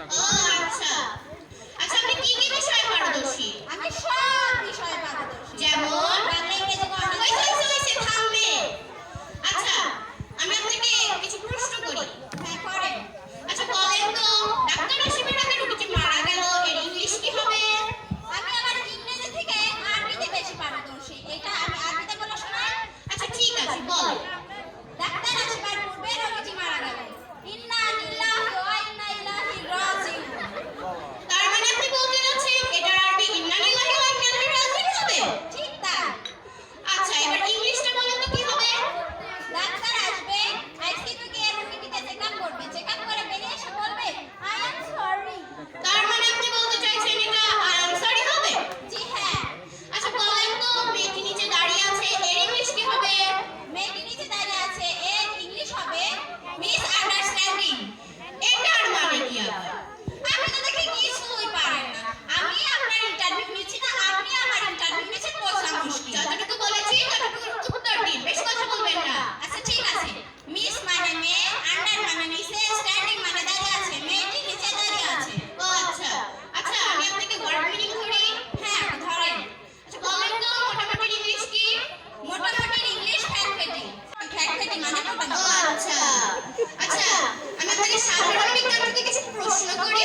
하자고. আচ্ছা। আচ্ছা আমি আপনাকে সাধারণ বিজ্ঞান থেকে কিছু প্রশ্ন করি।